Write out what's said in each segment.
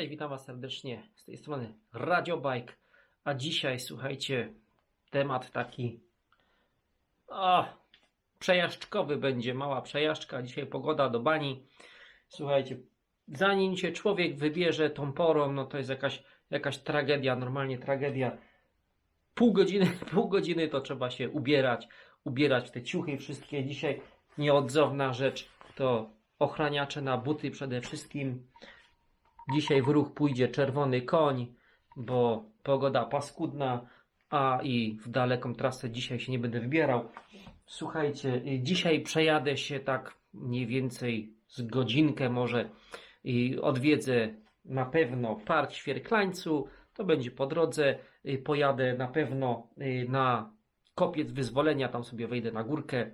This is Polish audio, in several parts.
Cześć, witam Was serdecznie z tej strony Radio Bike. A dzisiaj, słuchajcie, temat taki o, przejażdżkowy będzie, mała przejażdżka. Dzisiaj pogoda do bani. Słuchajcie, zanim się człowiek wybierze tą porą, no to jest jakaś, jakaś tragedia, normalnie tragedia. Pół godziny, pół godziny to trzeba się ubierać, ubierać w te ciuchy wszystkie. Dzisiaj nieodzowna rzecz to ochraniacze na buty przede wszystkim. Dzisiaj w ruch pójdzie czerwony koń, bo pogoda paskudna, a i w daleką trasę dzisiaj się nie będę wybierał. Słuchajcie, y, dzisiaj przejadę się tak mniej więcej z godzinkę może i odwiedzę na pewno park Świerklańcu, to będzie po drodze, y, pojadę na pewno y, na kopiec wyzwolenia, tam sobie wejdę na górkę,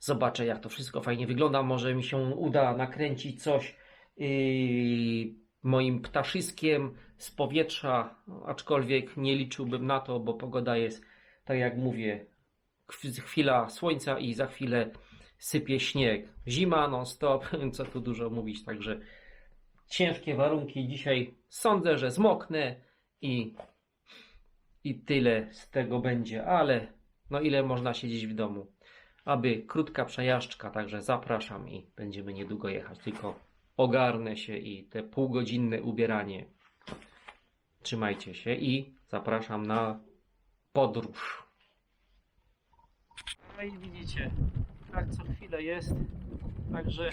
zobaczę jak to wszystko fajnie wygląda, może mi się uda nakręcić coś moim ptaszyskiem z powietrza, aczkolwiek nie liczyłbym na to, bo pogoda jest, tak jak mówię, chw- chwila słońca i za chwilę sypie śnieg. Zima non stop, co tu dużo mówić, także ciężkie warunki dzisiaj. Sądzę, że zmoknę i, i tyle z tego będzie, ale no ile można siedzieć w domu. Aby krótka przejażdżka, także zapraszam i będziemy niedługo jechać. Tylko ogarnę się i te półgodzinne ubieranie. Trzymajcie się i zapraszam na podróż. No i widzicie, tak co chwilę jest, także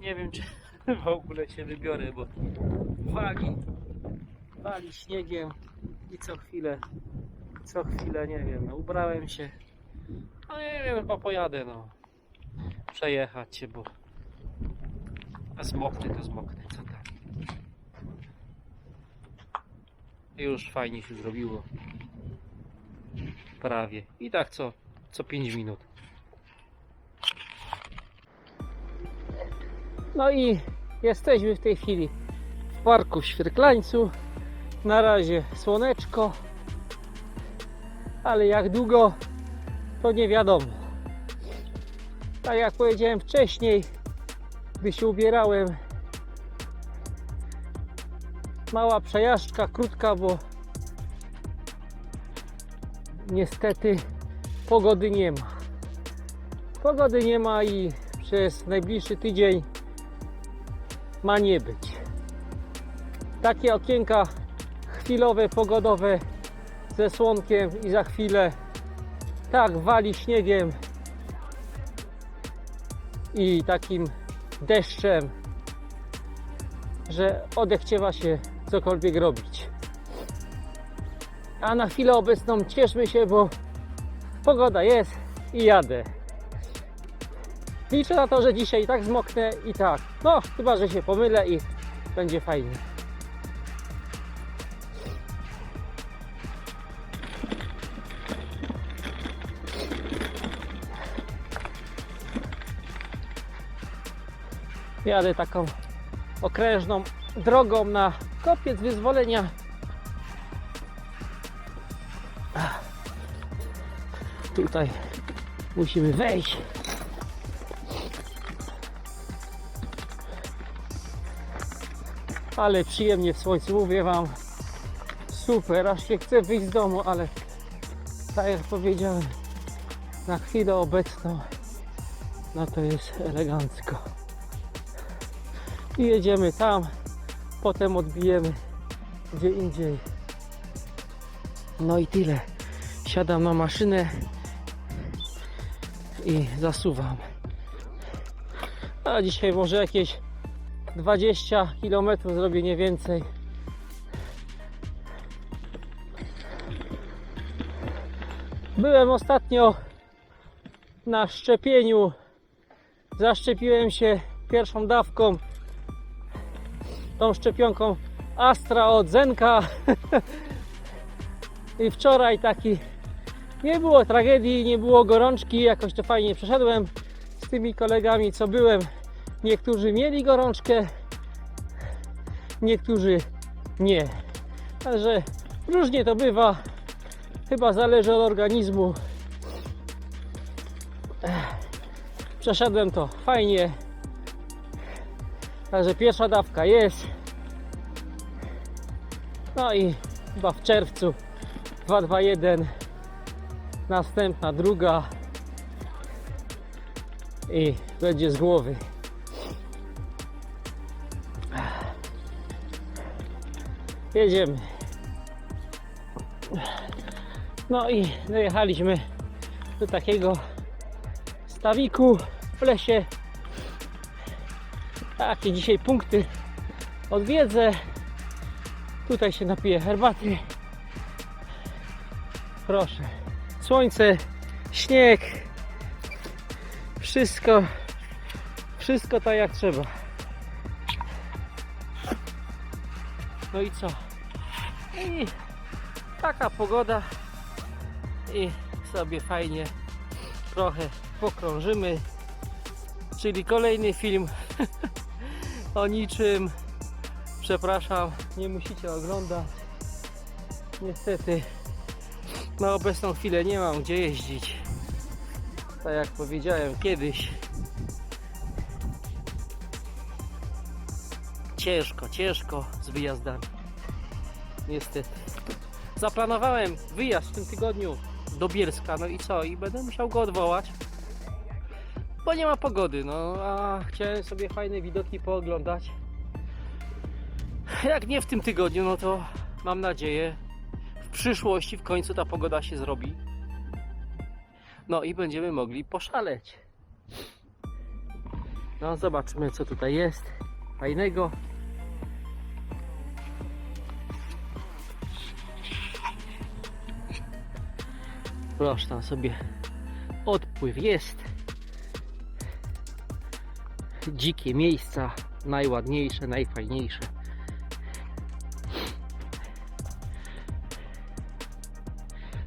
nie wiem czy w ogóle się wybiorę, bo wali, wali śniegiem i co chwilę, co chwilę, nie wiem, no, ubrałem się, no nie wiem, chyba pojadę, no, przejechać się, bo a zmoknę to zmoknę, co tam. Już fajnie się zrobiło. Prawie. I tak co, co 5 minut. No i jesteśmy w tej chwili w parku w Świerklańcu. Na razie słoneczko, ale jak długo to nie wiadomo. Tak jak powiedziałem wcześniej, gdy się ubierałem. Mała przejażdżka, krótka, bo niestety pogody nie ma. Pogody nie ma i przez najbliższy tydzień ma nie być. Takie okienka chwilowe, pogodowe ze słonkiem i za chwilę tak wali śniegiem i takim deszczem, że odechciewa się cokolwiek robić. A na chwilę obecną cieszmy się, bo pogoda jest i jadę. Liczę na to, że dzisiaj tak zmoknę i tak. No, chyba, że się pomylę i będzie fajnie. Jadę taką okrężną drogą na kopiec wyzwolenia. Tutaj musimy wejść. Ale przyjemnie w słońcu, mówię Wam. Super, aż się chce wyjść z domu, ale tak jak powiedziałem, na chwilę obecną, no to jest elegancko i jedziemy tam, potem odbijemy gdzie indziej. No i tyle. Siadam na maszynę i zasuwam. A dzisiaj może jakieś 20 km zrobię nie więcej. Byłem ostatnio na szczepieniu. Zaszczepiłem się pierwszą dawką tą szczepionką Astra od Zenka. I wczoraj taki nie było tragedii, nie było gorączki, jakoś to fajnie przeszedłem z tymi kolegami, co byłem. Niektórzy mieli gorączkę, niektórzy nie. Także różnie to bywa. Chyba zależy od organizmu. Przeszedłem to fajnie. Także pierwsza dawka jest. No i chyba w czerwcu 221 następna druga i będzie z głowy. Jedziemy. No i dojechaliśmy do takiego stawiku w lesie. Takie dzisiaj punkty odwiedzę. Tutaj się napiję herbaty. Proszę. Słońce, śnieg. Wszystko, wszystko tak jak trzeba. No i co? I taka pogoda. I sobie fajnie trochę pokrążymy. Czyli kolejny film o niczym. Przepraszam, nie musicie oglądać. Niestety na obecną chwilę nie mam gdzie jeździć. Tak jak powiedziałem kiedyś. Ciężko, ciężko z wyjazdami. Niestety. Zaplanowałem wyjazd w tym tygodniu do Bielska, no i co? I będę musiał go odwołać. Bo nie ma pogody, no a chciałem sobie fajne widoki pooglądać. Jak nie w tym tygodniu, no to mam nadzieję w przyszłości w końcu ta pogoda się zrobi. No i będziemy mogli poszaleć. No zobaczmy co tutaj jest fajnego. Proszę tam sobie odpływ jest. Dzikie miejsca, najładniejsze, najfajniejsze.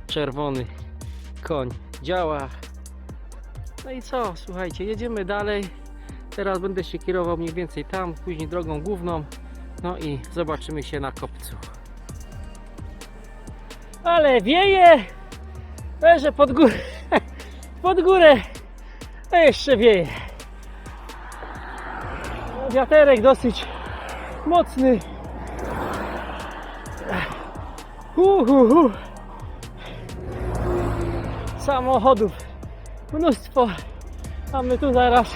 Czerwony koń działa. No i co, słuchajcie, jedziemy dalej. Teraz będę się kierował mniej więcej tam, później drogą główną. No i zobaczymy się na kopcu. Ale wieje! Leżę pod górę. Pod górę. A jeszcze wieje. Wiaterek dosyć mocny. Hu, hu, hu. Samochodów mnóstwo. A my tu zaraz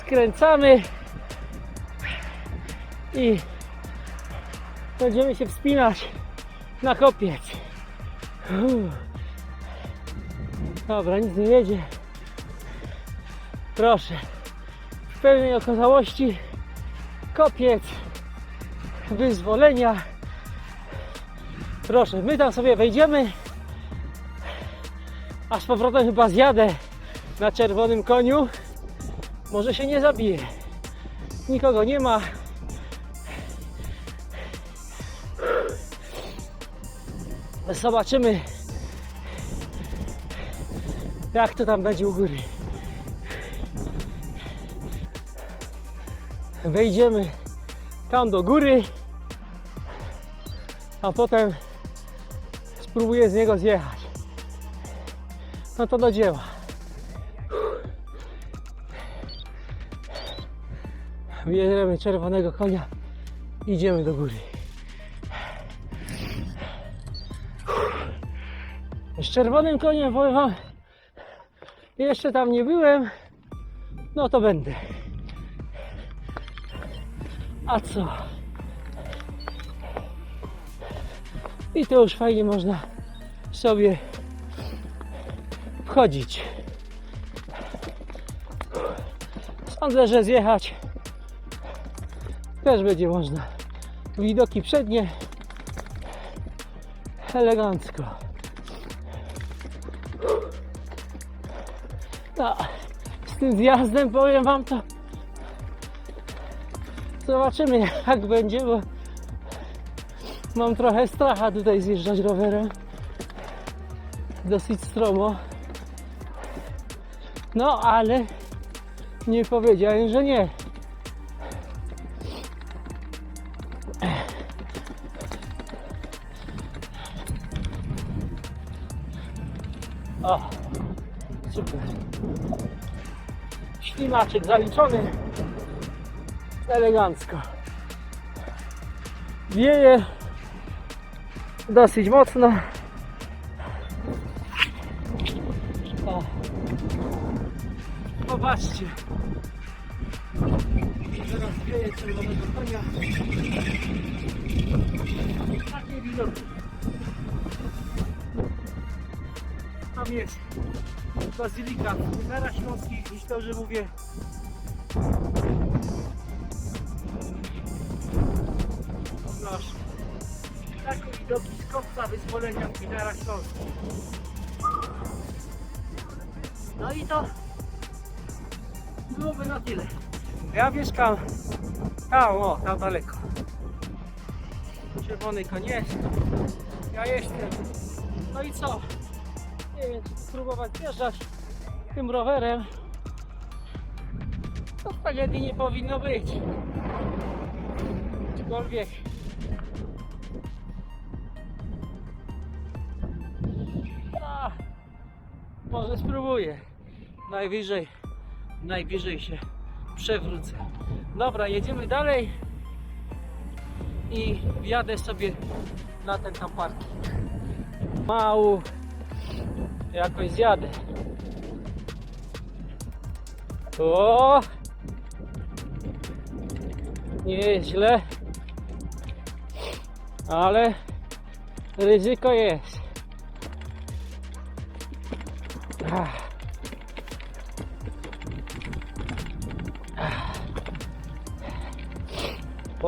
skręcamy i będziemy się wspinać na kopiec. Uff. Dobra, nic nie jedzie. Proszę. W pełnej okazałości kopiec wyzwolenia. Proszę, my tam sobie wejdziemy. A z powrotem chyba zjadę na czerwonym koniu. Może się nie zabije. Nikogo nie ma. Zobaczymy, jak to tam będzie u góry. Wejdziemy tam do góry, a potem spróbuję z niego zjechać. No to do dzieła. Bierzemy czerwonego konia, idziemy do góry. Z czerwonym koniem powiem wam, jeszcze tam nie byłem, no to będę. A co? I to już fajnie można sobie wchodzić. Sądzę, że zjechać też będzie można. Widoki przednie elegancko. No, z tym zjazdem powiem wam to zobaczymy jak będzie, bo mam trochę stracha tutaj zjeżdżać rowerem. Dosyć stromo. No ale nie powiedziałem, że nie. O, super. Ślimaczek zaliczony. Elegancko. Wieje dosyć mocno. O. Teraz wieje czerwonego konia. Takie widoki. Tam jest bazylika Nara Śląskich, jeśli dobrze mówię. Proszę. Takie widoki z kopca wyzwolenia Minara Śląskich. No i to byłoby na tyle. Ja mieszkam tam, o, tam daleko. Czerwony jest. Ja jestem. No i co? Nie wiem, czy spróbować wjeżdżać tym rowerem. To tragedii nie powinno być. Aczkolwiek może spróbuję. Najwyżej, najwyżej się przewrócę. Dobra, jedziemy dalej i wjadę sobie na ten tam parking. Mału, jakoś zjadę. O! Nie jest źle, ale ryzyko jest.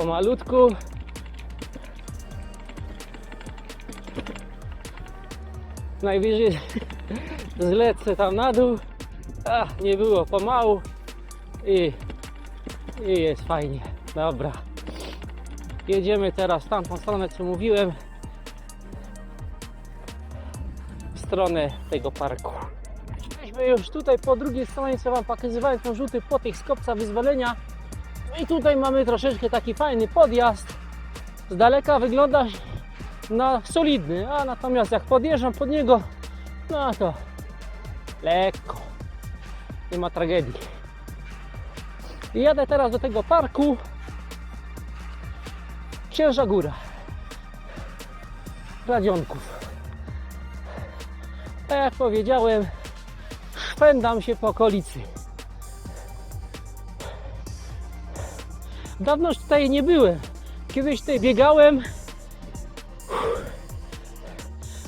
Pomalutku. Najwyżej zlecę tam na dół. A, nie było pomału i, i jest fajnie. Dobra. Jedziemy teraz w tamtą stronę, co mówiłem. W stronę tego parku. Jesteśmy już tutaj po drugiej stronie, co Wam pokazywałem, ten żółty płotek z kopca wyzwolenia. I tutaj mamy troszeczkę taki fajny podjazd. Z daleka wygląda na solidny, a natomiast jak podjeżdżam pod niego, no to lekko. Nie ma tragedii. I jadę teraz do tego parku. Księża Góra. Radzionków. Tak jak powiedziałem, szpędam się po okolicy. Dawno już tutaj nie byłem. Kiedyś tutaj biegałem,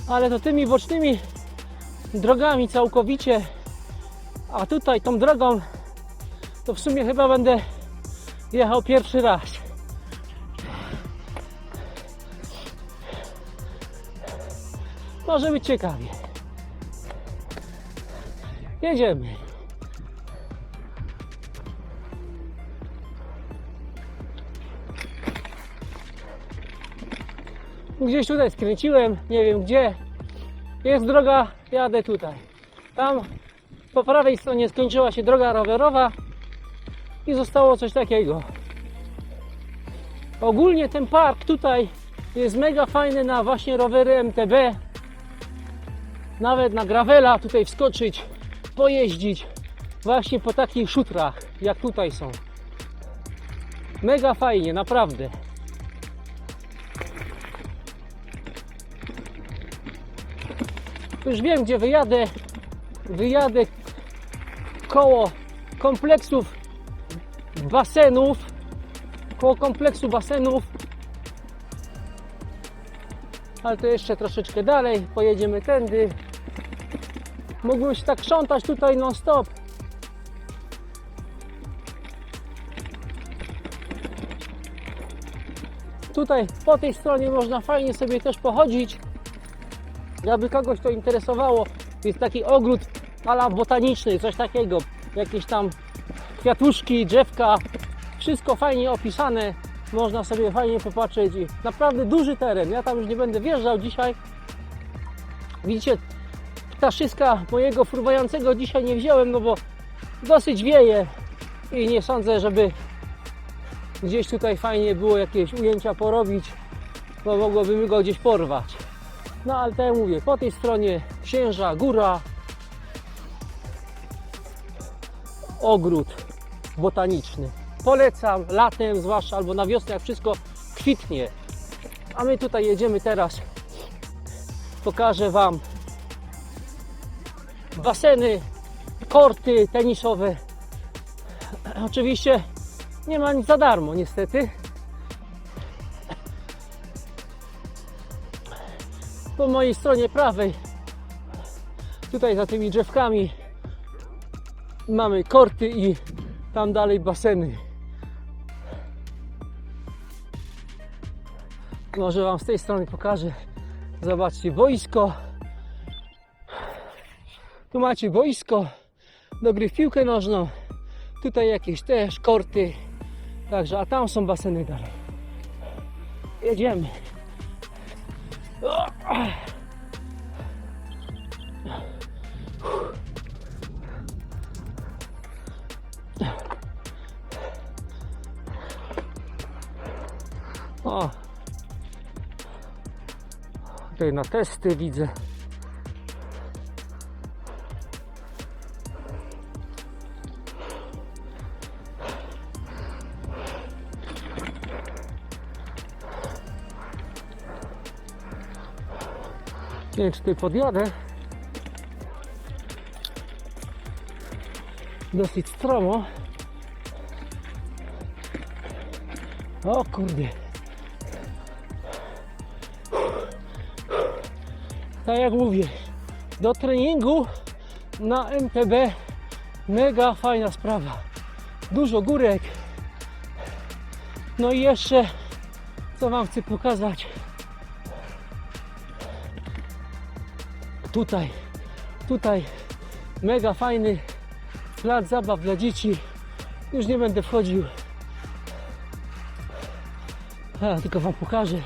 ale to tymi bocznymi drogami całkowicie. A tutaj tą drogą to w sumie chyba będę jechał pierwszy raz. Może być ciekawie. Jedziemy. Gdzieś tutaj skręciłem, nie wiem gdzie. Jest droga, jadę tutaj. Tam po prawej stronie skończyła się droga rowerowa i zostało coś takiego. Ogólnie ten park tutaj jest mega fajny na właśnie rowery MTB. Nawet na gravela tutaj wskoczyć, pojeździć właśnie po takich szutrach, jak tutaj są. Mega fajnie, naprawdę. Już wiem, gdzie wyjadę. Wyjadę koło kompleksów basenów. Koło kompleksu basenów. Ale to jeszcze troszeczkę dalej. Pojedziemy tędy. Mógłbym się tak krzątać tutaj non stop. Tutaj po tej stronie można fajnie sobie też pochodzić. Jakby kogoś to interesowało, jest taki ogród ala botaniczny, coś takiego. Jakieś tam kwiatuszki, drzewka, wszystko fajnie opisane. Można sobie fajnie popatrzeć i naprawdę duży teren. Ja tam już nie będę wjeżdżał dzisiaj. Widzicie, ptaszyska mojego fruwającego dzisiaj nie wziąłem, no bo dosyć wieje i nie sądzę, żeby gdzieś tutaj fajnie było jakieś ujęcia porobić, bo mogłoby go gdzieś porwać. No ale tak jak mówię, po tej stronie księża, góra, ogród botaniczny. polecam latem zwłaszcza albo na wiosnę jak wszystko kwitnie. A my tutaj jedziemy teraz. Pokażę Wam baseny, korty tenisowe. Oczywiście nie ma nic za darmo niestety. Po mojej stronie prawej, tutaj za tymi drzewkami, mamy korty i tam dalej baseny. Może Wam z tej strony pokażę. Zobaczcie, boisko. Tu macie boisko do gry w piłkę nożną. Tutaj jakieś też korty. Także, a tam są baseny dalej. Jedziemy. O! Tutaj na testy widzę. Nie wiem, czy tutaj podjadę. Dosyć stromo. O kurde. Tak jak mówię, do treningu na MTB mega fajna sprawa. Dużo górek. No i jeszcze co Wam chcę pokazać. Tutaj, tutaj mega fajny plac zabaw dla dzieci. Już nie będę wchodził. A, tylko Wam pokażę.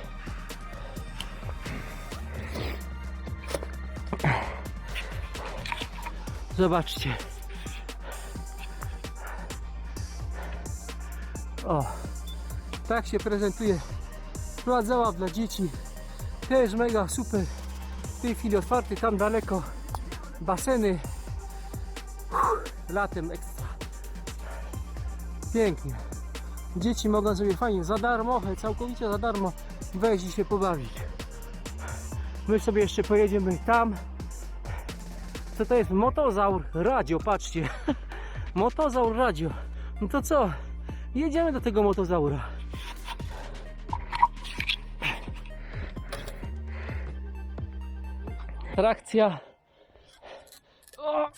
Zobaczcie. O, tak się prezentuje plac zabaw dla dzieci. Też mega super. W tej chwili otwarty, tam daleko baseny. Uff, latem ekstra. Pięknie. Dzieci mogą sobie fajnie za darmo, całkowicie za darmo wejść i się pobawić. My sobie jeszcze pojedziemy tam. Co to jest? Motozaur radio, patrzcie. Motozaur radio. No to co? Jedziemy do tego motozaura. Trakcja. O!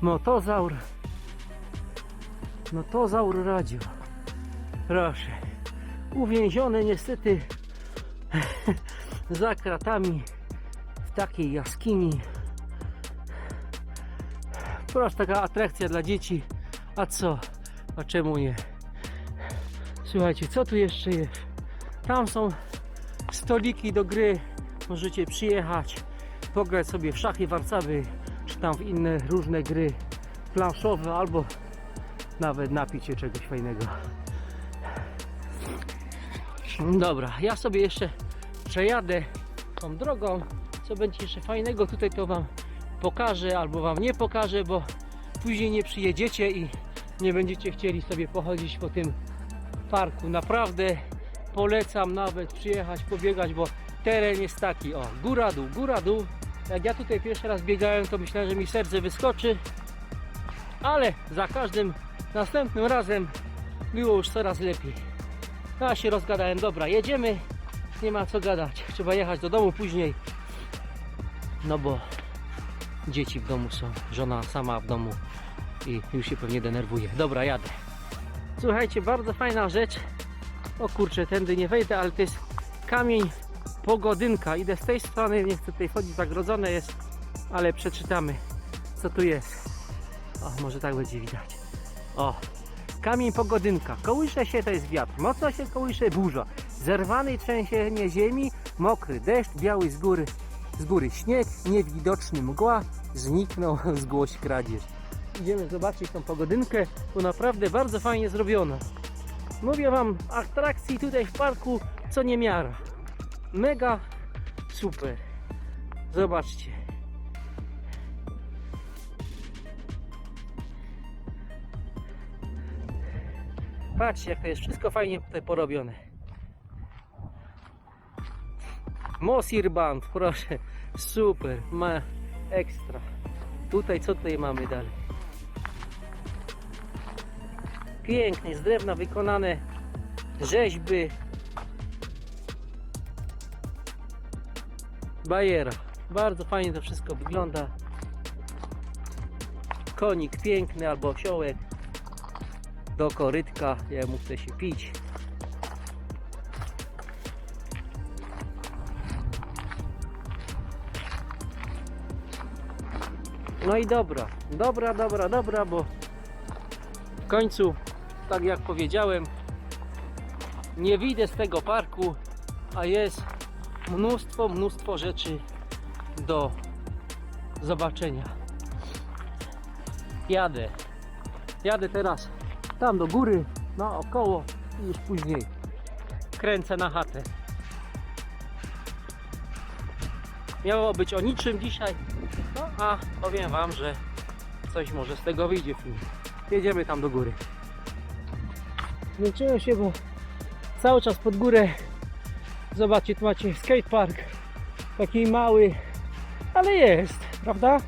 Motozaur. Motozaur radio. Proszę. Uwięziony niestety za kratami w takiej jaskini. Proszę, taka atrakcja dla dzieci. A co? A czemu nie? Słuchajcie, co tu jeszcze jest? Tam są stoliki do gry. Możecie przyjechać, pograć sobie w szachy, warcaby, czy tam w inne różne gry planszowe, albo nawet napić się czegoś fajnego. Dobra, ja sobie jeszcze przejadę tą drogą. Co będzie jeszcze fajnego tutaj to Wam pokażę, albo Wam nie pokażę, bo później nie przyjedziecie i nie będziecie chcieli sobie pochodzić po tym parku. Naprawdę polecam nawet przyjechać, pobiegać, bo teren jest taki, o, góra dół, góra dół. Jak ja tutaj pierwszy raz biegałem, to myślałem, że mi serce wyskoczy, ale za każdym następnym razem było już coraz lepiej. Ja się rozgadałem, dobra, jedziemy, nie ma co gadać, trzeba jechać do domu później, no bo dzieci w domu są, żona sama w domu i już się pewnie denerwuje. Dobra, jadę. Słuchajcie, bardzo fajna rzecz. O kurczę, tędy nie wejdę, ale to jest kamień pogodynka. Idę z tej strony, nie chcę tutaj chodzić, zagrodzone jest, ale przeczytamy, co tu jest. O, może tak będzie widać. O, kamień pogodynka. Kołysze się, to jest wiatr. Mocno się kołysze burza. Zerwany trzęsienie ziemi, mokry deszcz, biały z góry, z góry śnieg, niewidoczny mgła, zniknął zgłoś kradzież. Idziemy zobaczyć tą pogodynkę, bo naprawdę bardzo fajnie zrobiona. Mówię Wam, atrakcji tutaj w parku co nie miara. Mega super. Zobaczcie. Patrzcie, jak to jest wszystko fajnie tutaj porobione. Mosirband, proszę. Super, ma ekstra. Tutaj co tutaj mamy dalej? Pięknie, z drewna wykonane rzeźby. Bajera. Bardzo fajnie to wszystko wygląda. Konik piękny albo osiołek do korytka, ja mu chce się pić. No i dobra, dobra, dobra, dobra, bo w końcu, tak jak powiedziałem, nie wyjdę z tego parku, a jest mnóstwo, mnóstwo rzeczy do zobaczenia. Jadę. Jadę teraz tam do góry, naokoło i już później kręcę na chatę. Miało być o niczym dzisiaj, no a powiem Wam, że coś może z tego wyjdzie. Jedziemy tam do góry. Zmęczyłem się, bo cały czas pod górę. Zobaczcie, tu macie skatepark. Taki mały, ale jest, prawda?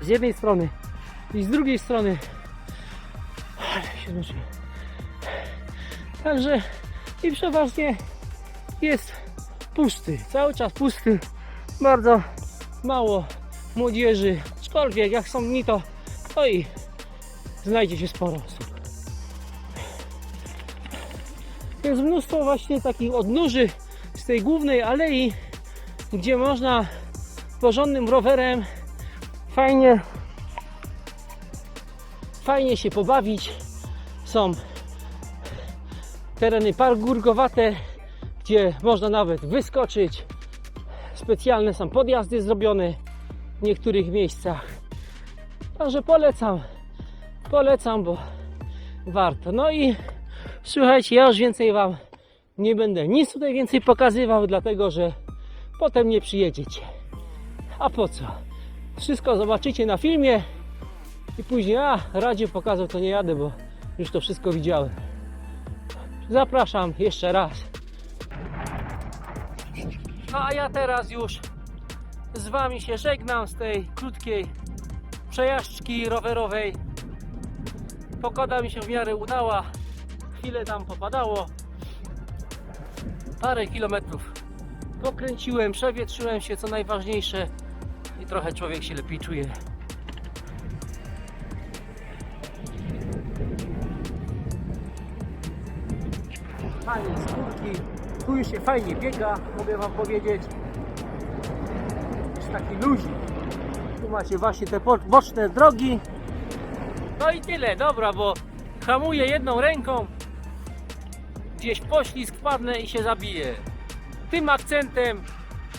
Z jednej strony i z drugiej strony. Ale się zmęczyłem. Także i przeważnie jest pusty, cały czas pusty. Bardzo mało młodzieży, aczkolwiek jak są dni to, to i znajdzie się sporo osób. Jest mnóstwo właśnie takich odnóży z tej głównej alei, gdzie można porządnym rowerem fajnie fajnie się pobawić. Są tereny parkurgowate, gdzie można nawet wyskoczyć. Specjalne są podjazdy zrobione w niektórych miejscach. Także polecam, polecam, bo warto. No i słuchajcie, ja już więcej Wam nie będę nic tutaj więcej pokazywał, dlatego że potem nie przyjedziecie. A po co? Wszystko zobaczycie na filmie i później, a Radzie pokazał, to nie jadę, bo już to wszystko widziałem. Zapraszam jeszcze raz. No a ja teraz już z Wami się żegnam z tej krótkiej przejażdżki rowerowej. Pogoda mi się w miarę udała. Chwilę tam popadało. Parę kilometrów pokręciłem, przewietrzyłem się, co najważniejsze i trochę człowiek się lepiej czuje. Fajnie skórki, tu już się fajnie biega, mogę Wam powiedzieć. Jest taki luzik. Tu macie właśnie te boczne drogi. No i tyle, dobra, bo hamuję jedną ręką. Gdzieś poślizg wpadnę i się zabiję. Tym akcentem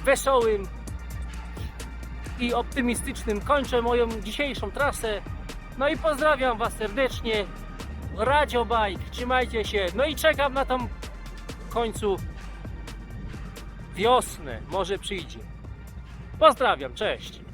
wesołym i optymistycznym kończę moją dzisiejszą trasę. No i pozdrawiam Was serdecznie. Radio Bike, trzymajcie się. No i czekam na tą końcu wiosnę. Może przyjdzie. Pozdrawiam, cześć.